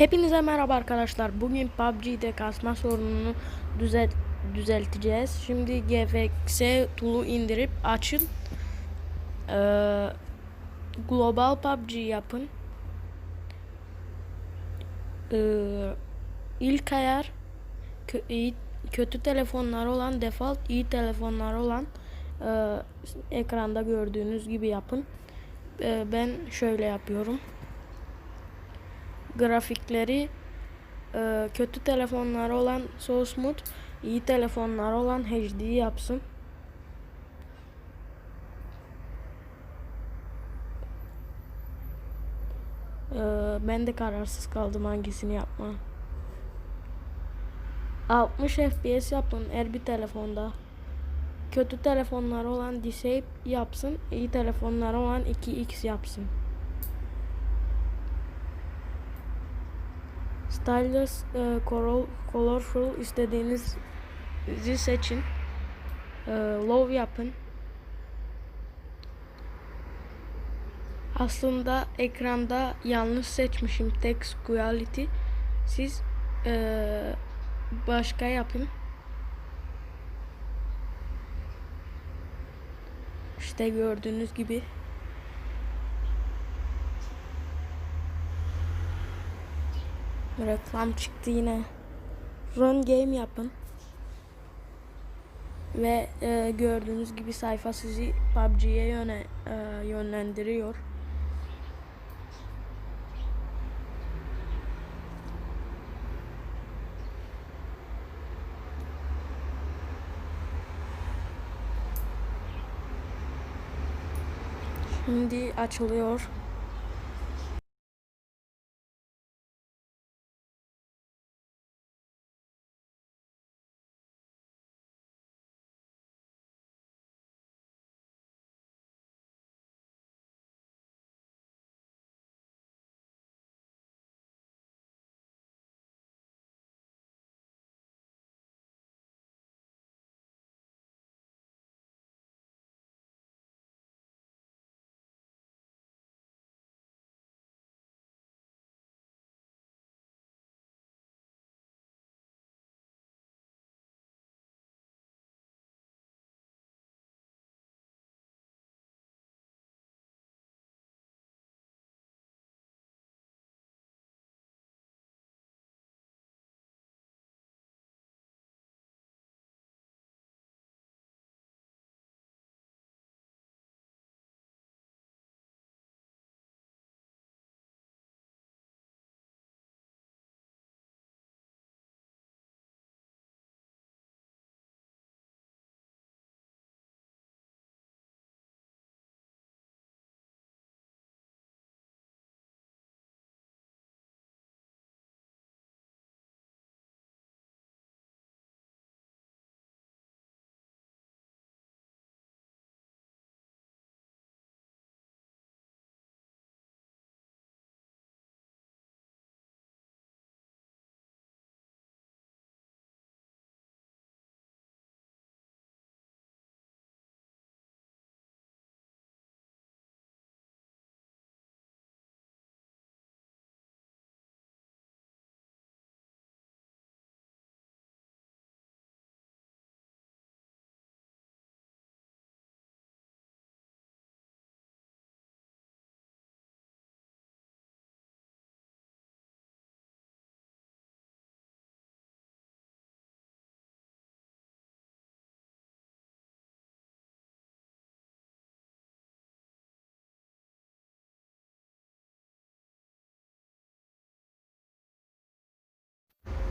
Hepinize merhaba arkadaşlar. Bugün PUBG'de kasma sorununu düzelt düzelteceğiz. Şimdi GFX tool'u indirip açın. Ee, global PUBG yapın. Ee, ilk ayar kötü telefonlar olan default, iyi telefonlar olan e, ekranda gördüğünüz gibi yapın. Ee, ben şöyle yapıyorum grafikleri e, kötü telefonlar olan so smooth, iyi telefonlar olan HD yapsın. E, ben de kararsız kaldım hangisini yapma. 60 FPS yapın her bir telefonda. Kötü telefonlar olan disable yapsın, iyi telefonlar olan 2x yapsın. Stylus, e, color, colorful istediğinizi seçin. E, low yapın. Aslında ekranda yanlış seçmişim text quality. Siz e, başka yapın. İşte gördüğünüz gibi. Reklam çıktı yine. Run game yapın. Ve e, gördüğünüz gibi sayfa sizi PUBG'ye yöne, e, yönlendiriyor. Şimdi açılıyor.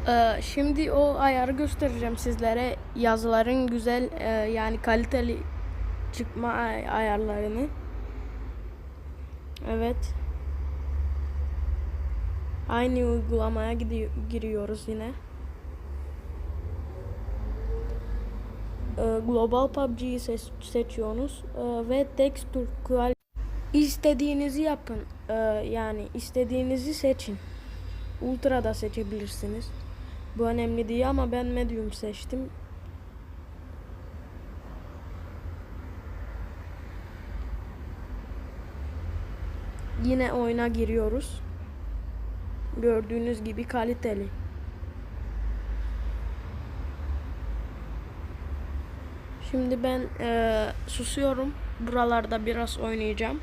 Ee, şimdi o ayarı göstereceğim sizlere. Yazıların güzel e, yani kaliteli çıkma ay- ayarlarını. Evet. Aynı uygulamaya giriyoruz yine. Ee, Global PUBG'yi seç- seçiyorsunuz Ee, ve texture quality istediğinizi yapın. Yani istediğinizi seçin. Ultra da seçebilirsiniz. Bu önemli değil ama ben medium seçtim. Yine oyuna giriyoruz. Gördüğünüz gibi kaliteli. Şimdi ben eee, susuyorum. Buralarda biraz oynayacağım.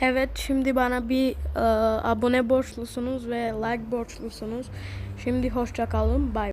Evet şimdi bana bir eee, abone borçlusunuz ve like borçlusunuz. Şimdi hoşça kalın. Bye.